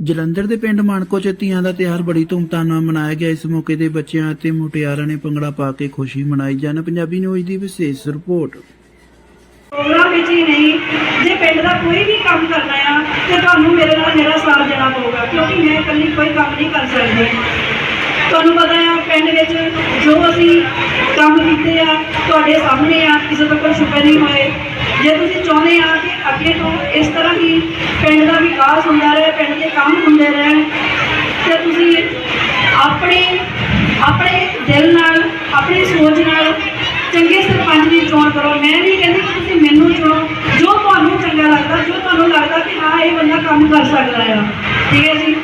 ਜਲੰਧਰ ਦੇ ਪਿੰਡ ਮਾਨਕੋ ਚ ਤੀਆਂ ਦਾ ਤਿਉਹਾਰ ਬੜੀ ਧੂਮਧਾਮ ਨਾਲ ਮਨਾਇਆ ਗਿਆ। ਇਸ ਮੌਕੇ ਤੇ ਬੱਚਿਆਂ ਅਤੇ ਮੁਟਿਆਰਾਂ ਨੇ ਭੰਗੜਾ ਪਾ ਕੇ ਖੁਸ਼ੀ ਮਨਾਈ। ਜਨ ਪੰਜਾਬੀ ਨਿਊਜ਼ ਦੀ ਵਿਸ਼ੇਸ਼ ਰਿਪੋਰਟ। ਪ੍ਰੋਗਰਾਮ ਵਿੱਚ ਹੀ ਨਹੀਂ, ਜੇ ਪਿੰਡ ਦਾ ਕੋਈ ਵੀ ਕੰਮ ਕਰਨਾ ਆ, ਤੇ ਤੁਹਾਨੂੰ ਮੇਰੇ ਨਾਲ ਮੇਰਾ ਸਾਥ ਦੇਣਾ ਪਊਗਾ, ਕਿਉਂਕਿ ਮੈਂ ਇਕੱਲੀ ਕੋਈ ਕੰਮ ਨਹੀਂ ਕਰ ਸਕਦੀ। ਤੁਹਾਨੂੰ ਪਤਾ ਆ, ਪਿੰਡ ਵਿੱਚ ਜੋ ਅਸੀਂ ਕੰਮ ਕੀਤੇ ਆ, ਤੁਹਾਡੇ ਸਾਹਮਣੇ ਆ, ਕਿਸੇ ਤੋਂ ਕੋਈ ਸ਼ੁਕਰ ਨਹੀਂ ਹੋਏ। ਜੇ ਤੁਸੀਂ ਚਾਹੁੰਦੇ ਆ ਕਿ ਅੱਗੇ ਤੋਂ ਇਸ ਤਰ੍ਹਾਂ ਹੀ ਪਿੰਡ ਦਾ ਵਿਕਾਸ ਹੁੰਦਾ ਰਹੇ ਪਿੰਡ ਦੇ ਕੰਮ ਹੁੰਦੇ ਰਹਿਣ ਤੇ ਤੁਸੀਂ ਆਪਣੇ ਆਪਣੇ ਦਿਲ ਨਾਲ ਆਪਣੀ ਸੋਚ ਨਾਲ ਚੰਗੇ ਸਰਪੰਚ ਦੀ ਚੋਣ ਕਰੋ। ਮੈਂ ਨਹੀਂ ਕਹਿੰਦੀ ਕਿ ਤੁਸੀਂ ਮੈਨੂੰ ਚੁਣੋ ਜੋ ਤੁਹਾਨੂੰ ਚੰਗਾ ਲੱਗਦਾ, ਜੋ ਤੁਹਾਨੂੰ ਲੱਗਦਾ ਕਿ ਹਾਂ, ਇਹ ਬੰਦਾ ਕੰਮ ਕਰ ਸਕਦਾ ਆ। ਠੀਕ ਹੈ ਜੀ?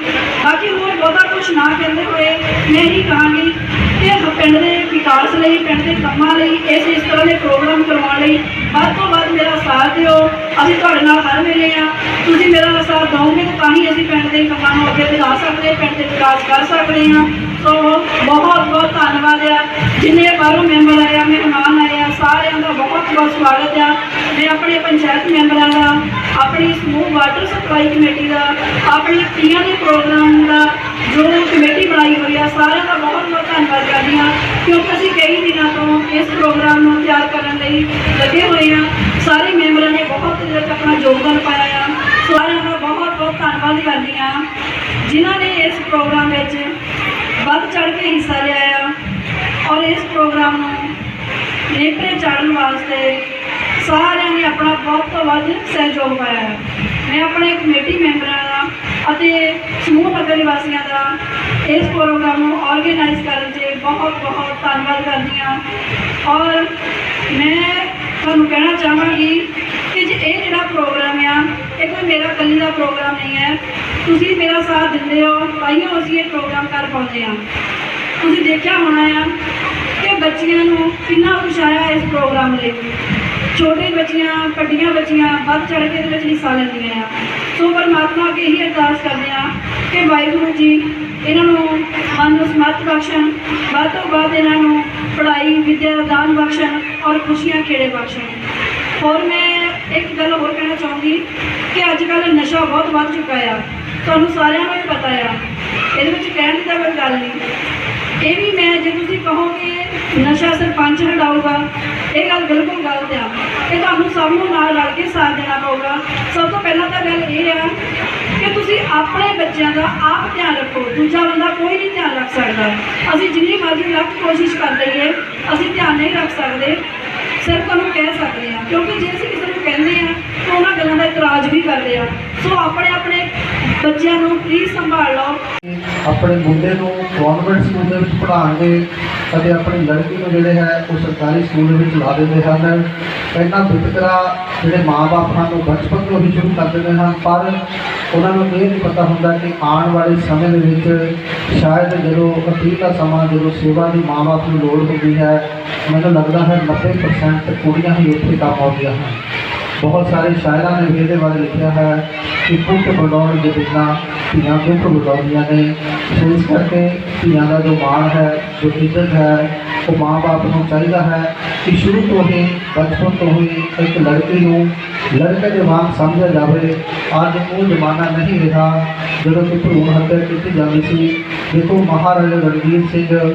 ਬਾਕੀ ਹੋਰ ਬਹੁਤਾ ਕੁਝ ਨਾ ਕਹਿੰਦੇ ਹੋਏ, ਮੈਂ ਹੀ ਕਹਾਂਗੀ ਕਿ ਪਿੰਡ ਦੇ ਵਿਕਾਸ ਲਈ, ਪਿੰਡ ਦੇ ਕੰਮਾਂ ਲਈ, ਇਸ ਇਸ ਤਰ੍ਹਾਂ ਦੇ ਪ੍ਰੋਗਰਾਮ ਕਰਵਾਉਣ ਲਈ ਵੱਧ ਤੋਂ ਵੱਧ ਮੇਰਾ ਸਾਥ ਦਿਓ। ਅਸੀਂ ਤੁਹਾਡੇ ਨਾਲ ਹਰ ਵੇਲੇ ਆ। ਤੁਸੀਂ ਮੇਰਾ ਸਾਥ ਦਿਓਗੇ ਤਾਂ ਹੀ ਅਸੀਂ ਪਿੰਡ ਦੇ ਕੰਮਾਂ ਨੂੰ ਅੱਗੇ ਵਧਾ ਸਕਦੇ, ਪਿੰਡ ਦੇ ਵਿਕਾਸ ਕਰ ਸਕਦੇ ਹਾਂ ਸੋ ਬਹੁਤ ਬਹੁਤ ਧੰਨਵਾਦ ਆ। ਜਿੰਨੇ ਬਾਹਰੋਂ ਮੈਂਬਰ ਸਾਰਿਆਂ ਦਾ ਬਹੁਤ ਬਹੁਤ ਸਵਾਗਤ ਆ। ਮੈਂ ਆਪਣੇ ਪੰਚਾਇਤ ਮੈਂਬਰਾਂ ਦਾ, ਆਪਣੀ ਸਮੂਹ ਵਾਟਰ ਸਪਲਾਈ ਕਮੇਟੀ ਦਾ, ਆਪਣੀ ਤੀਆਂ ਦੇ ਪ੍ਰੋਗਰਾਮ ਦਾ ਜੋ ਕਮੇਟੀ ਬਣਾਈ ਹੋਈ ਆ, ਸਾਰਿਆਂ ਦਾ ਬਹੁਤ ਬਹੁਤ ਧੰਨਵਾਦ ਕਰਦੀ ਹਾਂ ਕਿਉਂਕਿ ਅਸੀਂ ਕਈ ਦਿਨਾਂ ਤੋਂ ਇਸ ਪ੍ਰੋਗਰਾਮ ਨੂੰ ਤਿਆਰ ਕਰਨ ਲਈ ਲੱਗੇ ਹੋਏ ਆ। ਸਾਰੇ ਮੈਂਬਰਾਂ ਨੇ ਬਹੁਤ ਇਹਦੇ ਆਪਣਾ ਯੋਗਦਾਨ ਪਾਇਆ ਆ। ਸਾਰਿਆਂ ਦਾ ਬਹੁਤ ਬਹੁਤ ਧੰਨਵਾਦ ਕਰਦੀ ਹਾਂ ਜਿਨ੍ਹਾਂ ਨੇ ਇਸ ਪ੍ਰੋਗਰਾਮ ਵਿੱਚ ਵੱਧ ਚੜ ਕੇ ਹਿੱਸਾ ਲਿਆ ਆ। ਔਰ ਇਸ ਪ੍ਰੋਗਰਾਮ ਨੂੰ ਨੇਪਰੇ ਵਾਸਤੇ ਸਾਰਿਆਂ ਨੇ ਆਪਣਾ ਬਹੁਤ ਤੋਂ ਵੱਧ ਸਹਿਯੋਗ ਪਾਇਆ ਹੈ। ਮੈਂ ਆਪਣੇ ਕਮੇਟੀ ਮੈਂਬਰਾਂ ਦਾ ਅਤੇ ਸਮੂਹ ਨਗਰ ਨਿਵਾਸੀਆਂ ਦਾ ਇਸ ਪ੍ਰੋਗਰਾਮ ਨੂੰ ਆਰਗੇਨਾਈਜ਼ ਕਰਨ 'ਤੇ ਬਹੁਤ ਬਹੁਤ ਧੰਨਵਾਦ ਕਰਦੀ ਹਾਂ। ਔਰ ਮੈਂ ਤੁਹਾਨੂੰ ਕਹਿਣਾ ਚਾਹਾਂਗੀ ਕਿ ਜੇ ਇਹ ਜਿਹੜਾ ਪ੍ਰੋਗਰਾਮ ਆ, ਇਹ ਕੋਈ ਮੇਰਾ ਇਕੱਲੀ ਦਾ ਪ੍ਰੋਗਰਾਮ ਨਹੀਂ ਹੈ। ਤੁਸੀਂ ਮੇਰਾ ਸਾਥ ਦਿੰਦੇ ਹੋ ਤਾਈਓ ਅਸੀਂ ਇਹ ਪ੍ਰੋਗਰਾਮ ਕਰ ਪਾਉਂਦੇ ਹਾਂ। ਤੁਸੀਂ ਦੇਖਿਆ ਹੋਣਾ ਆ ਬੱਚੀਆਂ ਨੂੰ ਕਿੰਨਾ ਉਤਸ਼ਾਹ ਇਸ ਪ੍ਰੋਗਰਾਮ ਲਈ? ਛੋਟੇ ਬੱਚੀਆਂ, ਵੱਡੀਆਂ ਬੱਚੀਆਂ ਵੱਧ ਚੜ੍ਹ ਕੇ ਇਹਦੇ ਵਿੱਚ ਹਿੱਸਾ ਲੈਂਦੀਆਂ ਆ। ਸੋ ਪਰਮਾਤਮਾ ਅੱਗੇ ਇਹੀ ਅਰਦਾਸ ਕਰਦੇ ਆ ਕਿ ਵਾਹਿਗੁਰੂ ਜੀ, ਇਹਨਾਂ ਨੂੰ ਮਨ ਨੂੰ ਸਮਰਥ ਬਖਸ਼ਣ, ਵੱਧ ਤੋਂ ਵੱਧ ਇਹਨਾਂ ਨੂੰ ਪੜ੍ਹਾਈ, ਵਿੱਦਿਆ ਦਾ ਦਾਨ ਬਖਸ਼ਣ ਔਰ ਖੁਸ਼ੀਆਂ ਖੇੜੇ ਬਖਸ਼ਣ। ਔਰ ਮੈਂ ਇੱਕ ਗੱਲ ਹੋਰ ਕਹਿਣਾ ਚਾਹੁੰਦੀ ਕਿ ਅੱਜ ਕੱਲ੍ਹ ਨਸ਼ਾ ਬਹੁਤ ਵੱਧ ਚੁੱਕਾ ਆ। ਤੁਹਾਨੂੰ ਸਾਰਿਆਂ ਨੂੰ ਹੀ ਪਤਾ ਆ। ਇਹਦੇ ਵਿੱਚ ਕਹਿਣ ਦੀ ਤਾਂ ਕੋਈ ਗੱਲ ਨਹੀਂ। ਇਹ ਵੀ ਮੈਂ, ਜੇ ਤੁਸੀਂ ਕਹੋ ਕਿ ਨਸ਼ਾ ਸਰਪੰਚ ਹਟਾਊਗਾ ਇਹ ਗੱਲ ਬਿਲਕੁਲ ਗਲਤ ਆ। ਇਹ ਤੁਹਾਨੂੰ ਸਭ ਨੂੰ ਨਾਲ ਰਲ ਕੇ ਸਾਥ ਦੇਣਾ ਪਊਗਾ। ਸਭ ਤੋਂ ਪਹਿਲਾਂ ਤਾਂ ਗੱਲ ਇਹ ਆ ਕਿ ਤੁਸੀਂ ਆਪਣੇ ਬੱਚਿਆਂ ਦਾ ਆਪ ਧਿਆਨ ਰੱਖੋ। ਦੂਜਾ ਬੰਦਾ ਕੋਈ ਨਹੀਂ ਧਿਆਨ ਰੱਖ ਸਕਦਾ। ਅਸੀਂ ਜਿੰਨੀ ਮਰਜ਼ੀ ਲੱਖ ਕੋਸ਼ਿਸ਼ ਕਰ ਲਈਏ, ਅਸੀਂ ਧਿਆਨ ਨਹੀਂ ਰੱਖ ਸਕਦੇ। ਸਿਰਫ ਤੁਹਾਨੂੰ ਕਹਿ ਸਕਦੇ ਆ। ਕਿਉਂਕਿ ਜੇ ਅਸੀਂ ਕਿਸੇ ਨੂੰ ਕਹਿੰਦੇ ਆ, ਤਾਂ ਉਹਨਾਂ ਗੱਲਾਂ ਦਾ ਇਤਰਾਜ਼ ਵੀ ਕਰਦੇ ਆ। ਸੋ ਆਪਣੇ ਆਪਣੇ ਬੱਚਿਆਂ ਨੂੰ ਪਲੀਜ਼ ਸੰਭਾਲ ਲਓ? ਆਪਣੇ ਮੁੰਡੇ ਨੂੰ ਗਵਰਨਮੈਂਟ ਸਕੂਲ ਦੇ ਵਿੱਚ ਪੜ੍ਹਾਉਣਗੇ ਅਤੇ ਆਪਣੀ ਲੜਕੀ ਨੂੰ ਜਿਹੜੇ ਹੈ ਉਹ ਸਰਕਾਰੀ ਸਕੂਲ ਦੇ ਵਿੱਚ ਲਾ ਦਿੰਦੇ ਹਨ। ਪਹਿਲਾਂ ਵਿਤਕਰਾ ਜਿਹੜੇ ਮਾਪੇ ਹਨ, ਉਹ ਬਚਪਨ ਤੋਂ ਹੀ ਸ਼ੁਰੂ ਕਰ ਦਿੰਦੇ ਹਨ, ਪਰ ਉਹਨਾਂ ਨੂੰ ਇਹ ਨਹੀਂ ਪਤਾ ਹੁੰਦਾ ਕਿ ਆਉਣ ਵਾਲੇ ਸਮੇਂ ਦੇ ਵਿੱਚ ਸ਼ਾਇਦ ਜਦੋਂ ਅਤੀਤ ਦਾ ਸਮਾਂ, ਜਦੋਂ ਸੇਵਾ ਦੀ ਮਾਂ-ਬਾਪ ਨੂੰ ਲੋੜ ਹੁੰਦੀ ਹੈ, ਮੈਨੂੰ ਲੱਗਦਾ ਹੈ 90% ਕੁੜੀਆਂ ਹੀ ਉੱਥੇ ਕੰਮ ਆਉਂਦੀਆਂ ਹਨ। ਬਹੁਤ ਸਾਰੇ ਸ਼ਾਇਰਾਂ ਨੇ ਵੀ ਇਹਦੇ ਬਾਰੇ ਲਿਖਿਆ ਹੈ ਕਿ ਪੁੱਤ ਬਣਾਉਣ ਦੇ ਬਿਨਾਂ ਧੀਆਂ ਕਿਉਂ ਬਣਾਉਂਦੀਆਂ ਨੇ। ਸੋ ਇਸ ਕਰਕੇ ਧੀਆਂ ਦਾ ਜੋ ਮਾਣ ਹੈ, ਜੋ ਇੱਜ਼ਤ ਹੈ, ਉਹ ਮਾਂ-ਬਾਪ ਨੂੰ ਚਾਹੀਦਾ ਹੈ ਕਿ ਸ਼ੁਰੂ ਤੋਂ ਹੀ, ਬਚਪਨ ਤੋਂ ਹੀ ਇੱਕ ਲੜਕੀ ਨੂੰ ਲੜਕੇ ਦੇ ਵਾਂਗ ਸਮਝਿਆ ਜਾਵੇ। ਅੱਜ ਉਹ ਜ਼ਮਾਨਾ ਨਹੀਂ ਰਿਹਾ ਜਦੋਂ ਕਿ ਭਰੂਣ ਹੱਤਿਆ ਕੀਤੀ ਜਾਂਦੀ ਸੀ। ਦੇਖੋ ਮਹਾਰਾਜਾ ਰਣਜੀਤ ਸਿੰਘ